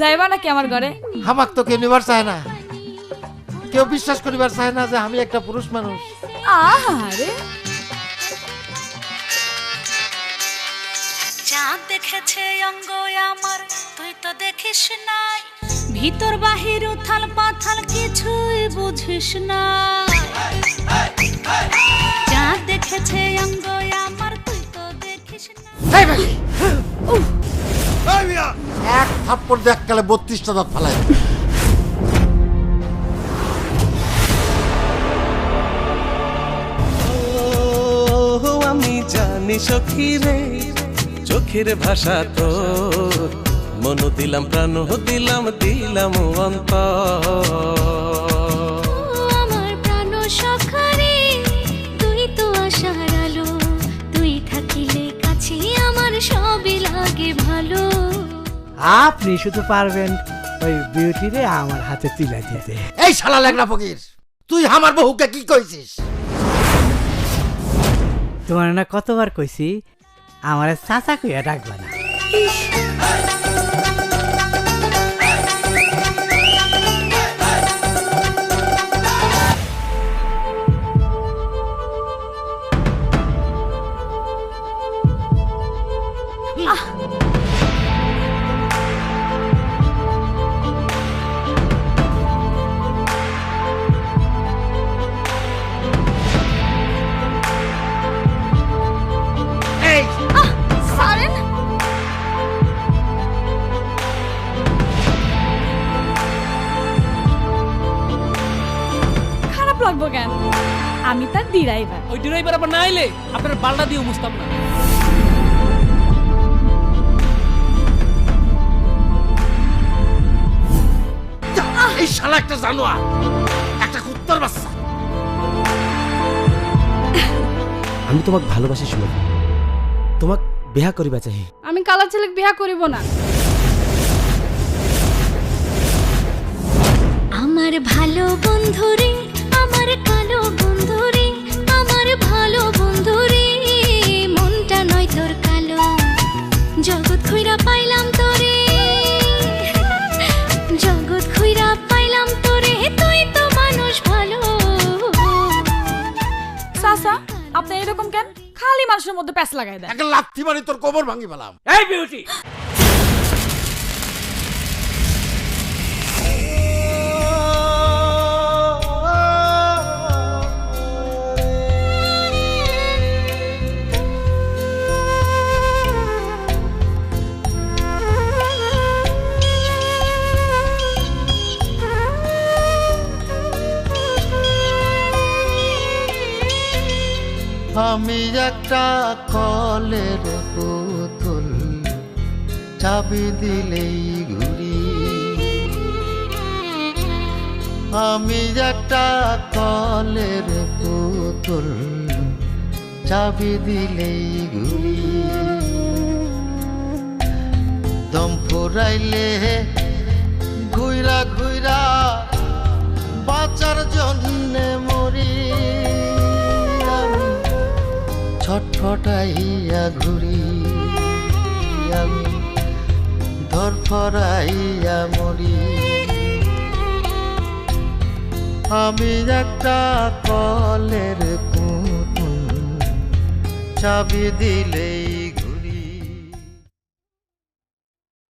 যাইবা নাকি আমার ঘরে? হামাক তো কেউ নিবার চায় না। কেউ বিশ্বাস করিবার চায় না যে আমি একটা পুরুষ মানুষ। আহারে। চাঁদ দেখেছে অঙ্গ আমার তুই তো দেখিস নাই। ভিতর বাহির উথাল পাথাল কিছুই বুঝিস না। থাপ্পড় দিয়ে কালে বত্রিশটা দাঁত ফালাই আমি জানি সখী রে, চোখের ভাষা তো। মন দিলাম, প্রাণ দিলাম দিলাম অন্তর। আপনি শুধু পারবেন ওই বিউটিরে আমার হাতে তুলে দিতে। এই শালা লেগনা ফকির তুই আমার বহুকে কি কইছিস? তোমার না কতবার কইছি আমার চাচা কইয়া ডাকবা না। এই লাগবো কেন? আমি তার ডিরাইভার। ওই ড্রাইভার আবার না এলে আপনার বালটা দিয়ে বুঝতাম না। এই শালা একটা জানোয়ার একটা কুত্তার বাচ্চা। আমি তোমাকে ভালোবাসি শুনে তোমাক বিয়া করিবা চাহি। আমি কালার ছেলে বিয়া করিব না। আমার ভালো বন্ধুরে আপনি এরকম কেন? খালি মানুষের মধ্যে প্যাস লাগাই দেন। একটা লাথি মারি তোর কবর ভাঙি পেলাম এই বিউটি! আমি একটা কলের পুতুল, চাবি দিলেই ঘুরি। আমি একটা কলের পুতুল, চাবি দিলেই ঘুরি। দম ফুরাইলে ঘুইরা ঘুইরা বাঁচার জন্যে ছটফটাইয়া ঘুরি আমি ধরফরাইয়া মরি। আমি একটা কলের পুতুল চাবি দিলেই